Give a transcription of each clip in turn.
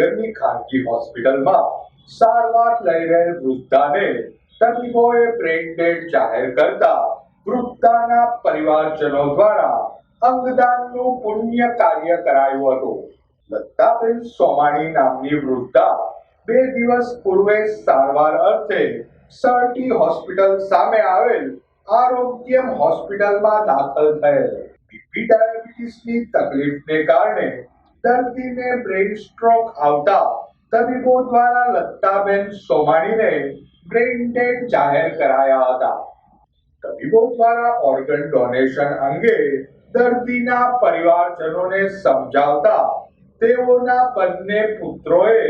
ભાવનગરની ખાનગી હોસ્પિટલમાં સારવાર લઈ રહેલ વૃદ્ધાને તબીબોએ બ્રેન ડેડ જાહેર કરતા વૃદ્ધાના પરિવારજનો દ્વારા અંગદાનનું પુણ્ય કાર્ય કરાયું હતું લતાબેન સોમાણી નામની વૃદ્ધા બે દિવસ પૂર્વે સારવાર અર્થે સરટી હોસ્પિટલ સામે આવેલ આરોગ્યમ હોસ્પિટલમાં દાખલ થયેલ બીપી ડાયાબિટીસની તકલીફને કારણે દર્દીને બ્રેઇન સ્ટ્રોક આવતા તબીબો દ્વારા લતાબેન સોમાણીને બ્રેઇન ડેડ જાહેર કરાયા હતા. તબીબો દ્વારા ઓર્ગન ડોનેશન અંગે દર્દીના પરિવારજનોને સમજાવતા તેઓના બંને પુત્રોએ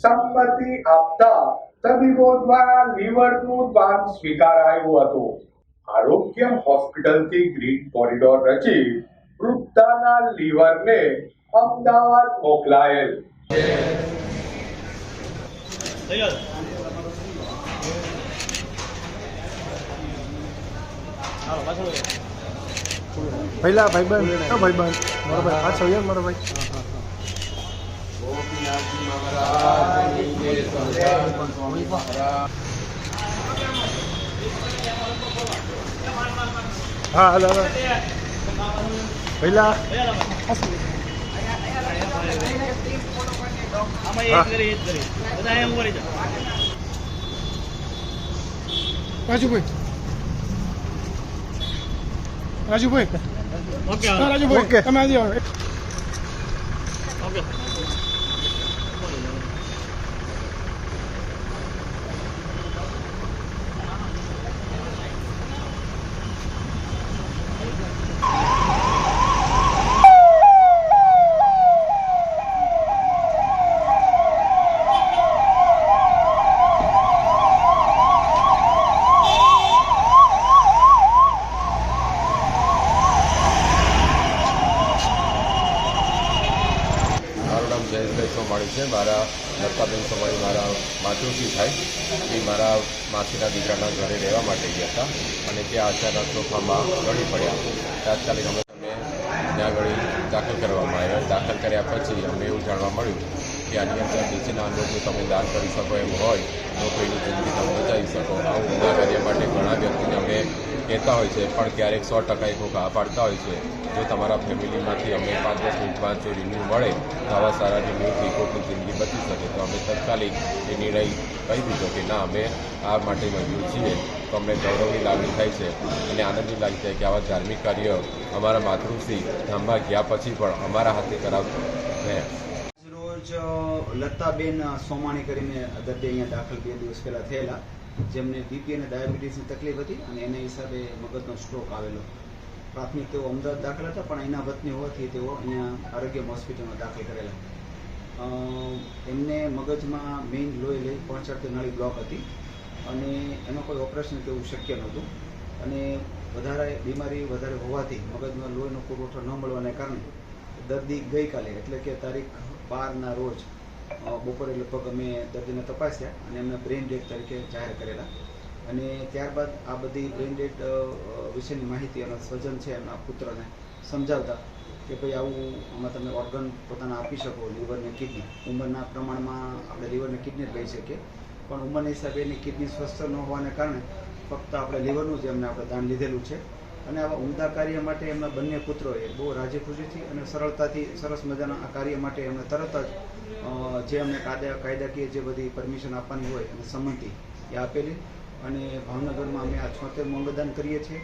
સંમતિ આપતા તબીબો દ્વારા લીવરનું દાન સ્વીકારાયું હતું. આરોગ્ય હોસ્પિટલથી ગ્રીન કોરિડોર રચી વૃદ્ધાના લીવરને અમદાવાદ મોકલાયેલ. પહેલા ભાઈબંધ. ભાઈબંધ? મારો ભાઈ. પાછો યાર મારો ભાઈ? હા હાલો પહેલા રાજુભાઈ. રાજુભાઈ. રાજુભાઈ તમે આજે આવો. ઓકે. સોમાણી છે. મારા લતાબેન સોમાણી મારા માતૃશ્રી થાય. એ મારા માસીના દીકરાના ઘરે રહેવા માટે ગયા હતા અને ત્યાં અચાનક તોફામાં ગળી પડ્યા. તાત્કાલિક અમે ત્યાં આગળ દાખલ કરવામાં આવ્યા. દાખલ કર્યા પછી અમને એવું જાણવા મળ્યું કે આની અંદર નીચેના અંગો તમે દાન કરી શકો એમ હોય તો કોઈની જિંદગી તમે બચાવી શકો આ ઉમદા કાર્ય માટે ઘણા વ્યક્તિને અમે કહેતા હોય છે, પણ ક્યારેક સો ટકા એ લોકો પાડતા હોય છે. જો તમારા ફેમિલીમાંથી અમને પાંચ દસ મિનિટમાં જો રિન્યુ મળે, તો આવા સારા રિન્યુથી કોઈકની જિંદગી બચી શકે. તો અમે તત્કાલિક એ નિર્ણય કહી દીધો કે ના, અમે આ માટે મજબૂર છીએ. તો અમને ગૌરવની લાગણી થાય છે અને આનંદની લાગણી થાય કે આવા ધાર્મિક કાર્ય અમારા માતૃશ્રી ધામમાં ગયા પછી પણ અમારા હાથે કરાવતો રહ્યા રોજ લતાબેન સોમાણી કરીને દર્દી અહીંયા દાખલ બે દિવસ પહેલાં થયેલા. જેમને બીપી અને ડાયાબિટીસની તકલીફ હતી અને એના હિસાબે મગજનો સ્ટ્રોક આવેલો. પ્રાથમિક તેઓ અમદાવાદ દાખલ હતા, પણ એના વતની હોવાથી તેઓ અહીંયા આરોગ્ય હોસ્પિટલમાં દાખલ કરેલા. એમને મગજમાં મેઇન લોહી લઈ પહોંચાડતી નળી બ્લોક હતી અને એમાં કોઈ ઓપરેશન તેવું શક્ય નહોતું. અને વધારે બીમારી વધારે હોવાથી મગજમાં લોહીનો પુરવઠો ન મળવાને કારણે દર્દી ગઈકાલે, એટલે કે તારીખ બારના રોજ બપોરે લગભગ અમે દર્દીને તપાસ્યા અને એમને બ્રેન ડેડ તરીકે જાહેર કરેલા. અને ત્યારબાદ આ બધી બ્રેન ડેડ વિશેની માહિતી એના સ્વજન છે, એમના પુત્રને સમજાવતા કે ભાઈ આવું આમાં તમે ઓર્ગન પોતાના આપી શકો લીવરને કિડની ઉંમરના પ્રમાણમાં આપણે લીવરને કિડની લઈ શકીએ. પણ ઉંમરના હિસાબે એની કિડની સ્વસ્થ ન હોવાને કારણે ફક્ત આપણે લીવરનું જ એમને આપણે દાન લીધેલું છે. અને આવા ઉમદા કાર્ય માટે એમના બંને પુત્રોએ બહુ રાજી ખુશીથી અને સરળતાથી સરસ મજાના આ કાર્ય માટે એમને તરત જ જે અમને કાયદા, કાયદાકીય જે બધી પરમિશન આપવાની હોય અને સંમતિ એ આપેલી અને ભાવનગરમાં અમે આ છોતેર અંગદાન કરીએ છીએ.